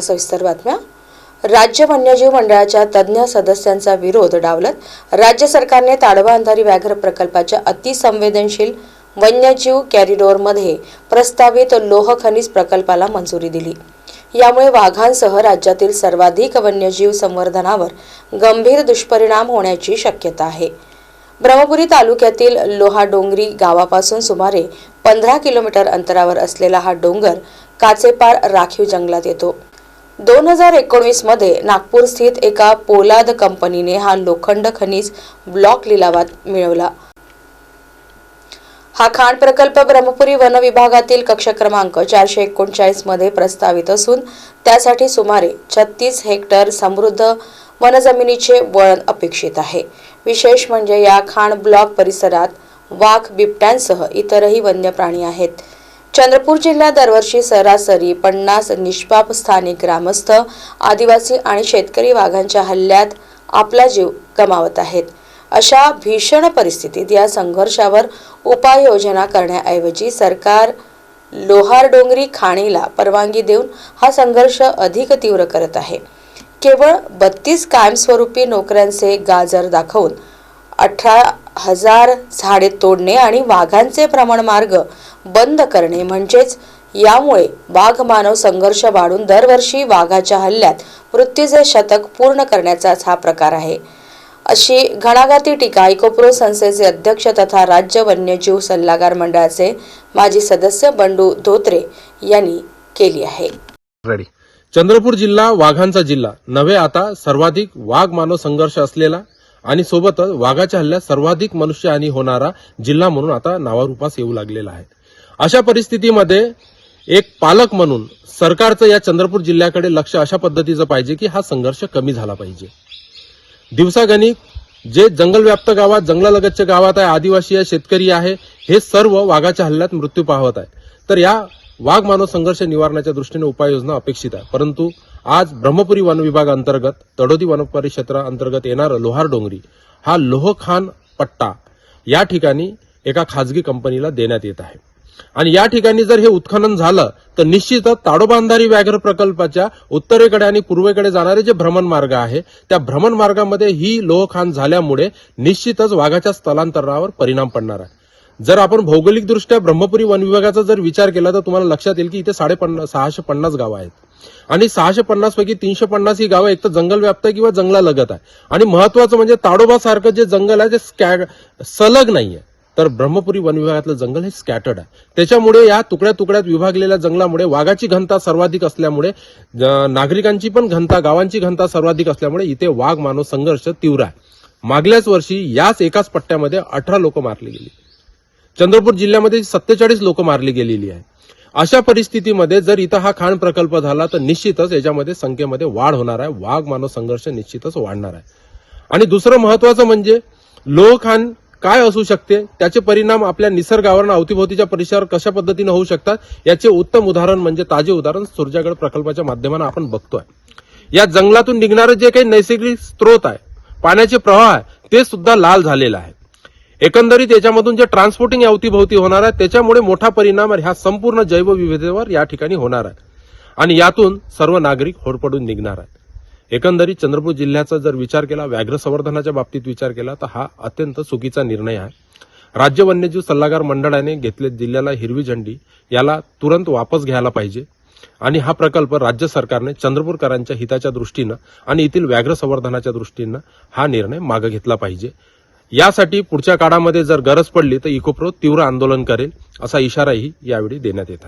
सविस्तर बातम्या. राज्य वन्यजीव मंडळाच्या तज्ज्ञ सदस्यांचा विरोध डावलत राज्य सरकारने ताडवा अंधारी व्याघ्र प्रकल्पाच्या अतिसंवेदनशील वन्यजीव कॅरिडोरमध्ये प्रस्तावित लोह खनिज प्रकल्पाला मंजुरी दिली. यामुळे वाघांसह राज्यातील सर्वाधिक वन्यजीव संवर्धनावर गंभीर दुष्परिणाम होण्याची शक्यता आहे. ब्रह्मपुरी तालुक्यातील लोहाडोंगरी गावापासून सुमारे पंधरा किलोमीटर अंतरावर असलेला हा डोंगर काचेपार राखीव जंगलात येतो. दोन हजार एकोणीसमध्ये नागपूर स्थित एका पोलाद कंपनीने हा लोखंड खनिज ब्लॉक लिलावात मिळवला. हा खाण प्रकल्प ब्रह्मपुरी वन विभागातील कक्ष क्रमांक चारशे एकोणचाळीसमध्ये प्रस्तावित असून त्यासाठी सुमारे छत्तीस हेक्टर समृद्ध वनजमिनीचे वळण अपेक्षित आहे. विशेष म्हणजे या खाण ब्लॉक परिसरात वाघ बिबट्यांसह इतरही वन्य प्राणी आहेत. चंद्रपूर जिल्ह्यात दरवर्षी सरासरी पन्नास निष्पाप स्थानिक ग्रामस्थ आदिवासी आणि शेतकरी वाघांच्या हल्ल्यात आपला जीव गमावत आहेत. अशा भीषण परिस्थितीत या संघर्षावर उपाययोजना करण्याऐवजी सरकार लोहार डोंगरी खाणीला परवानगी देऊन हा संघर्ष अधिक तीव्र करत आहे. केवळ बत्तीस कायमस्वरूपी नोकऱ्यांचे गाजर दाखवून अठरा हजार झाडे तोडणे आणि वाघांचे भ्रमण मार्ग बंद करणे म्हणजेच यामुळे वाघ मानव संघर्ष वाढून दरवर्षी वाघाच्या हल्ल्यात मृत्यूचे शतक पूर्ण करण्याचाच हा प्रकार आहे. अशी घणाघाती टीका इकोप्रो संस्थेचे अध्यक्ष तथा राज्य वन्यजीव सल्लागार मंडळाचे माजी सदस्य बंडू धोत्रे यांनी केली आहे. चंद्रपूर जिल्हा वाघांचा जिल्हा. नव्हे आता सर्वाधिक वाघ मानव संघर्ष असलेला आणि सोबतच वाघाच्या हल्ल्यात सर्वाधिक मनुष्यहानी होणारा जिल्हा म्हणून आता नावारूपास येऊ लागलेला आहे. अशा परिस्थितीमध्ये एक पालक म्हणून सरकारचं या चंद्रपूर जिल्ह्याकडे लक्ष अशा पद्धतीचं पाहिजे की हा संघर्ष कमी झाला पाहिजे. दिवसागणिक जे जंगलव्याप्त गावात जंगलालगतच्या गावात आहे आदिवासी आहे शेतकरी आहे हे सर्व वाघाच्या हल्ल्यात मृत्यू पावत आहे तर या वाघ मानव संघर्ष निवारणाच्या दृष्टीने उपाययोजना अपेक्षित आहे. परंतु आज ब्रह्मपुरी वन विभाग अंतर्गत तडोदी वन परिक्षेत्रा अंतर्गत येणारं लोहार डोंगरी हा लोहखान पट्टा या ठिकाणी एका खाजगी कंपनीला देण्यात येत आहे. आणि या ठिकाणी जर हे उत्खनन झालं तर निश्चितच ताडोबांधारी व्याघ्र प्रकल्पाच्या उत्तरेकडे आणि पूर्वेकडे जाणारे जे भ्रमण मार्ग आहे त्या भ्रमण मार्गामध्ये ही लोहखान झाल्यामुळे निश्चितच वाघाच्या स्थलांतरणावर परिणाम पडणार आहे. जर आपण भौगोलिकदृष्ट्या ब्रह्मपुरी वन विभागाचा जर विचार केला तर तुम्हाला लक्षात येईल की इथे साडेपन्नास सहाशे पन्नास गावं आहेत. आणि सहाशे पन्नास पैकी तीनशे पन्नास ही गावं एक तर जंगल व्याप्त आहे किंवा जंगलालगत आहे. आणि महत्वाचं म्हणजे ताडोबा सारखं जे जंगल आहे ते स्कॅ सलग नाहीये. तर ब्रह्मपुरी वन विभागातलं जंगल हे स्कॅटर्ड आहे. त्याच्यामुळे या तुकड्या तुकड्यात विभागलेल्या जंगलामुळे वाघाची घनता सर्वाधिक असल्यामुळे ज- नागरिकांची पण घनता गावांची घनता सर्वाधिक असल्यामुळे इथे वाघ मानव संघर्ष तीव्र आहे. मागल्याच वर्षी याच एकाच पट्ट्यामध्ये अठरा लोक मारली गेली. चंद्रपूर जिल्ह्यामध्ये सत्तेचाळीस लोक मारली गेलेली आहे. अशा परिस्थितीमध्ये जर इथं हा खाण प्रकल्प झाला तर निश्चितच याच्यामध्ये संख्येमध्ये वाढ होणार आहे. वाघ मानव संघर्ष निश्चितच वाढणार आहे. आणि दुसरं महत्वाचं म्हणजे लोकखान काय असू शकते? त्याचे परिणाम आपल्या निसर्गावर आणि अवतीभोवतीच्या परिसरावर कशा पद्धतीने होऊ शकतात? याचे उत्तम उदाहरण म्हणजे ताजे उदाहरण सुरजागड प्रकल्पाच्या माध्यमानं आपण बघतोय. या जंगलातून निघणारे जे काही नैसर्गिक स्रोत आहे पाण्याचे प्रवाह आहे ते सुद्धा लाल झालेलं आहे. एकंदरीत याच्यामधून जे ट्रान्सपोर्टिंग अवतीभोवती होणार आहे त्याच्यामुळे मोठा परिणाम ह्या संपूर्ण जैवविविधतेवर या ठिकाणी होणार आहे. आणि यातून सर्व नागरिक होरपडून निघणार आहेत. एकंदरीत चंद्रपूर जिल्ह्याचा जर विचार केला व्याघ्र संवर्धनाच्या बाबतीत विचार केला तर हा अत्यंत चुकीचा निर्णय आहे. राज्य वन्यजीव सल्लागार मंडळाने घेतले जिल्ह्याला हिरवी झंडी याला तुरंत वापस घ्यायला पाहिजे. आणि हा प्रकल्प राज्य सरकारने चंद्रपूरकरांच्या हिताच्या दृष्टीनं आणि येथील व्याघ्र संवर्धनाच्या दृष्टीनं हा निर्णय मागे घेतला पाहिजे. यासाठी पुढच्या काळामध्ये जर गरज पडली तर इकोप्रो तीव्र आंदोलन करेल असा इशाराही यावेळी देण्यात येत आहे.